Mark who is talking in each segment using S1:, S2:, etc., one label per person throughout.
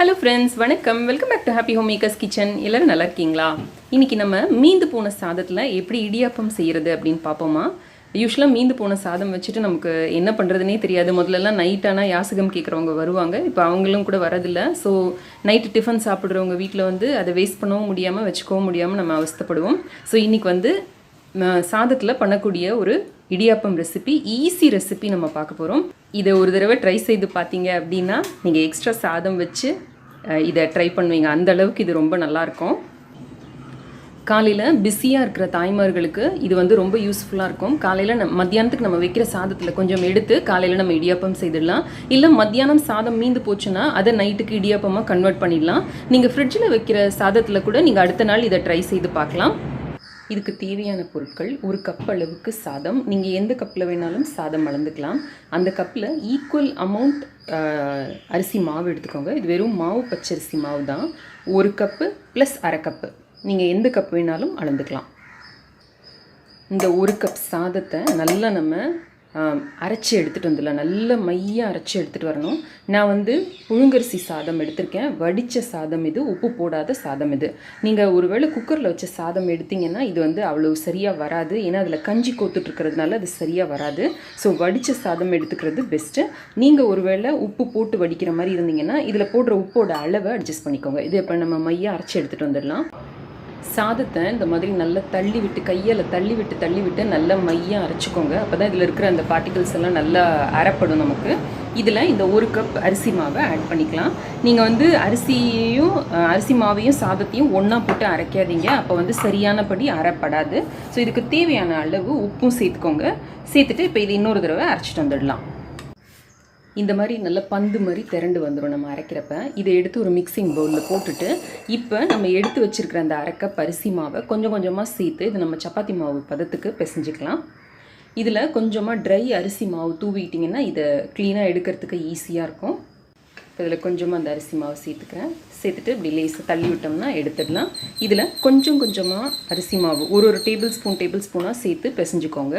S1: Hello friends வணக்கம். Welcome back to happy home makers kitchen எல்லோரும் நல்லா இருக்கீங்களா? இன்றைக்கி நம்ம மீந்து போன சாதத்தில் எப்படி இடியாப்பம் செய்கிறது அப்படின்னு பார்ப்போமா? யூஸ்வலாக மீந்து போன சாதம் வச்சுட்டு நமக்கு என்ன பண்ணுறதுனே தெரியாது. முதல்லலாம் நைட்டானா யாசகம் கேட்குறவங்க வருவாங்க. இப்போ அவங்களும் கூட வரதில்லை. ஸோ நைட்டு டிஃபன் சாப்பிட்றவங்க வீட்டில் வந்து அதை வேஸ்ட் பண்ணவும் முடியாமல் வச்சுக்கவும் முடியாமல் நம்ம அவஸ்தைப்படுவோம். ஸோ இன்றைக்கி வந்து சாதத்தில் பண்ணக்கூடிய ஒரு இடியாப்பம் ரெசிபி ஈஸி ரெசிபி நம்ம பார்க்க போகிறோம் இதை ஒரு தடவை ட்ரை செய்து பார்த்தீங்க அப்படின்னா நீங்கள் எக்ஸ்ட்ரா சாதம் வச்சு இதை ட்ரை பண்ணுவீங்க. அந்த அளவுக்கு இது ரொம்ப நல்லாயிருக்கும். காலையில் பிஸியாக இருக்கிற தாய்மார்களுக்கு இது வந்து ரொம்ப யூஸ்ஃபுல்லாக இருக்கும். காலையில் நம் மத்தியானத்துக்கு நம்ம வைக்கிற சாதத்தில் கொஞ்சம் எடுத்து காலையில் நம்ம இடியாப்பம் செய்திடலாம். இல்லை மத்தியானம் சாதம் மீந்து போச்சுன்னா அதை நைட்டுக்கு இடியாப்பமாக கன்வெர்ட் பண்ணிடலாம். நீங்கள் ஃப்ரிட்ஜில் வைக்கிற சாதத்தில் கூட நீங்கள் அடுத்த நாள் இதை ட்ரை செய்து பார்க்கலாம். இதுக்கு தேவையான பொருட்கள் ஒரு கப் அளவுக்கு சாதம். நீங்கள் எந்த கப்பில் வேணாலும் சாதம் அளந்துக்கலாம். அந்த கப்பில் ஈக்குவல் அமௌண்ட் அரிசி மாவு எடுத்துக்கோங்க. இது வெறும் மாவு பச்சரிசி மாவு தான். ஒரு கப்பு ப்ளஸ் அரை கப்பு. நீங்கள் எந்த கப் வேணாலும் அளந்துக்கலாம். இந்த ஒரு கப் சாதத்தை நல்லா நம்ம அரைச்சி எடுத்துகிட்டு வந்துடலாம். நல்ல மையாக அரைச்சி எடுத்துகிட்டு வரணும். நான் வந்து புழுங்கரிசி சாதம் எடுத்திருக்கேன். வடித்த சாதம் இது உப்பு போடாத சாதம் இது. நீங்கள் ஒருவேளை குக்கரில் வச்ச சாதம் எடுத்தீங்கன்னா இது வந்து அவ்வளோ சரியாக வராது. ஏன்னா அதில் கஞ்சி கோத்துட்ருக்கிறதுனால அது சரியாக வராது. ஸோ வடித்த சாதம் எடுத்துக்கிறது பெஸ்ட்டு நீங்கள் ஒருவேளை உப்பு போட்டு வடிக்கிற மாதிரி இருந்தீங்கன்னா இதில் போடுற உப்போட அளவை அட்ஜஸ்ட் பண்ணிக்கோங்க. இது இப்போ நம்ம மையாக அரைச்சி எடுத்துகிட்டு வந்துடலாம். சாதத்தை இந்த மாதிரி நல்லா தள்ளி விட்டு கையால் தள்ளி விட்டு தள்ளி விட்டு நல்லா மையாக அரைச்சிக்கோங்க. அப்போ தான் இதில் இருக்கிற அந்த பார்ட்டிகல்ஸ் எல்லாம் நல்லா அரைப்படும் நமக்கு. இதில் இந்த ஒரு கப் அரிசி மாவை ஆட் பண்ணிக்கலாம். நீங்கள் வந்து அரிசியையும் அரிசி மாவையும் சாதத்தையும் ஒன்றா போட்டு அரைக்காதீங்க. அப்போ வந்து சரியானபடி அரைப்படாது. ஸோ இதுக்கு தேவையான அளவு உப்பும் சேர்த்துக்கோங்க. சேர்த்துட்டு இப்போ இது இன்னொரு தடவை அரைச்சிட்டு வந்துடலாம். இந்த மாதிரி நல்ல பந்து மாதிரி திரண்டு வந்துடும் நம்ம அரைக்கிறப்ப. இதை எடுத்து ஒரு மிக்சிங் பவுலில் போட்டுட்டு இப்போ நம்ம எடுத்து வச்சுருக்கிற அந்த அரைக்க அரிசி மாவை கொஞ்சம் கொஞ்சமாக சேர்த்து இது நம்ம சப்பாத்தி மாவு பதத்துக்கு பிசைஞ்சிக்கலாம். இதில் கொஞ்சமாக ட்ரை அரிசி மாவு தூவிட்டிங்கன்னா இதை க்ளீனாக எடுக்கிறதுக்கு ஈஸியாக இருக்கும். இதில் கொஞ்சமாக அந்த அரிசி மாவு சேர்த்துக்கிறேன். சேர்த்துட்டு இப்படி லேசாக தள்ளி விட்டோம்னா எடுத்துடலாம். இதில் கொஞ்சம் கொஞ்சமாக அரிசி மாவு ஒரு ஒரு டேபிள் ஸ்பூன் டேபிள் ஸ்பூனாக சேர்த்து பிசைஞ்சுக்கோங்க.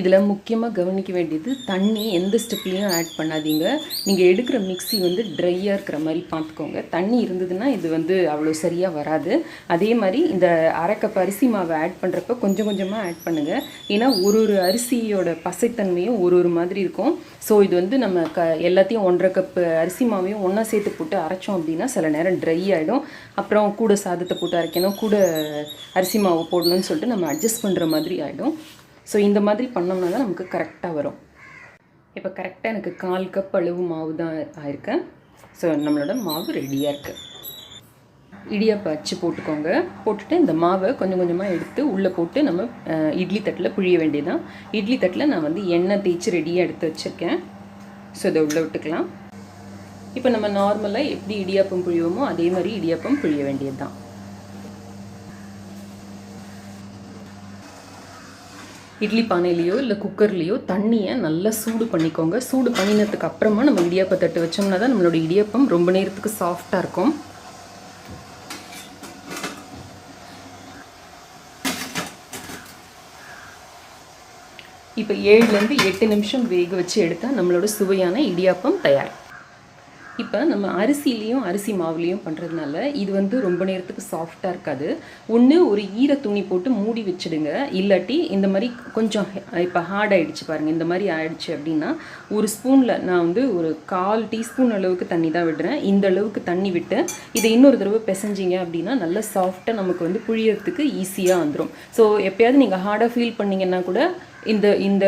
S1: இதில் முக்கியமாக கவனிக்க வேண்டியது தண்ணி எந்த ஸ்டெப்லேயும் ஆட் பண்ணாதீங்க. நீங்கள் எடுக்கிற மிக்ஸி வந்து ட்ரையாக இருக்கிற மாதிரி பார்த்துக்கோங்க தண்ணி இருந்ததுன்னா இது வந்து அவ்வளோ சரியாக வராது. அதே மாதிரி இந்த அரை கப் அரிசி மாவை ஆட் பண்ணுறப்ப கொஞ்சம் கொஞ்சமாக ஆட் பண்ணுங்கள் ஏன்னா ஒரு ஒரு அரிசியோட பசைத்தன்மையும் ஒரு ஒரு மாதிரி இருக்கும். ஸோ இது வந்து நம்ம க எல்லாத்தையும் ஒன்றரை கப்பு அரிசி மாவையும் ஒன்றா சேர்த்து போட்டு அரைச்சோம் அப்படின்னா சில நேரம் ட்ரை ஆகிடும் அப்புறம் கூட சாதத்தை போட்டு அரைக்கணும் கூட அரிசி மாவு போடணும்னு சொல்லிட்டு நம்ம அட்ஜஸ்ட் பண்ணுற மாதிரி ஆகிடும் ஸோ இந்த மாதிரி பண்ணோம்னா தான் நமக்கு கரெக்டாக வரும். இப்போ கரெக்டாக எனக்கு கால் கப் அளவு மாவு தான் ஆயிருக்கேன் ஸோ நம்மளோட மாவு ரெடியாக இருக்குது இடியாப்பம் அச்சு போட்டுக்கோங்க. போட்டுட்டு இந்த மாவை கொஞ்சம் கொஞ்சமாக எடுத்து உள்ளே போட்டு நம்ம இட்லி தட்டில் புழிய வேண்டியதான் இட்லி தட்டில் நான் வந்து எண்ணெய் தேய்ச்சி ரெடியாக எடுத்து வச்சுருக்கேன். ஸோ இதை உள்ளே விட்டுக்கலாம். இப்போ நம்ம நார்மலாக எப்படி இடியாப்பம் புழியோமோ அதே மாதிரி இடியாப்பம் புழிய வேண்டியது தான் இட்லி பானையிலையோ இல்லை குக்கர்லேயோ தண்ணியை நல்லா சூடு பண்ணிக்கோங்க. சூடு பண்ணினதுக்கு அப்புறமா நம்ம இடியாப்ப தட்டு வச்சோம்னா தான் நம்மளோட இடியாப்பம் ரொம்ப நேரத்துக்கு சாஃப்டாக இருக்கும். இப்போ ஏழுலேருந்து எட்டு நிமிஷம் வேக வச்சு எடுத்தால் நம்மளோட சுவையான இடியாப்பம் தயார். இப்போ நம்ம அரிசிலையும் அரிசி மாவுலேயும் பண்ணுறதுனால இது வந்து ரொம்ப நேரத்துக்கு சாஃப்டாக இருக்காது. ஒன்று ஒரு ஈர துணி போட்டு மூடி வச்சிடுங்க. இல்லாட்டி இந்த மாதிரி கொஞ்சம் இப்போ ஹார்ட் ஆகிடுச்சு பாருங்கள் இந்த மாதிரி ஆயிடுச்சு அப்படின்னா ஒரு ஸ்பூனில் நான் வந்து ஒரு கால் டீஸ்பூன் அளவுக்கு தண்ணி தான் விடுறேன். இந்த அளவுக்கு தண்ணி விட்டு இதை இன்னொரு தடவை பிசைஞ்சிங்க அப்படின்னா நல்லா சாஃப்டாக நமக்கு வந்து புழியறதுக்கு ஈஸியாக வந்துடும் ஸோ எப்போயாவது நீங்கள் ஹார்டாக ஃபீல் பண்ணீங்கன்னா கூட இந்த இந்த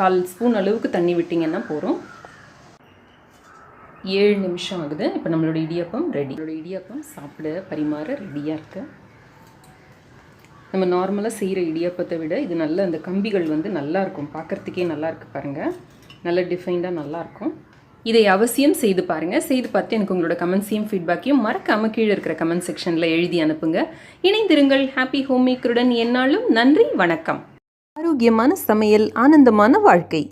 S1: கால் ஸ்பூன் அளவுக்கு தண்ணி விட்டிங்கன்னா போகிறோம் ஏழு நிமிஷம் ஆகுது. இப்போ நம்மளோட இடியாப்பம் ரெடி நம்மளோட இடியாப்பம் சாப்பிட பரிமாற ரெடியாக இருக்கு. நம்ம நார்மலாக செய்கிற இடியாப்பத்தை விட இது நல்ல அந்த கம்பிகள் வந்து நல்லாயிருக்கும் பார்க்குறதுக்கே பார்க்கறதுக்கே நல்லா நல்ல டிஃபைண்டாக நல்லாயிருக்கும் இதை அவசியம் செய்து பாருங்கள் செய்து பார்த்து எனக்கு உங்களோட கமெண்ட்ஸையும் ஃபீட்பேக்கையும் மறக்காமல் கீழே இருக்கிற கமெண்ட் செக்ஷனில் எழுதி அனுப்புங்க. இணைந்திருங்கள். ஹாப்பி ஹோம் மேக்கருடன் என்னாலும் நன்றி வணக்கம். ஆரோக்கியமான சமையல் ஆனந்தமான வாழ்க்கை.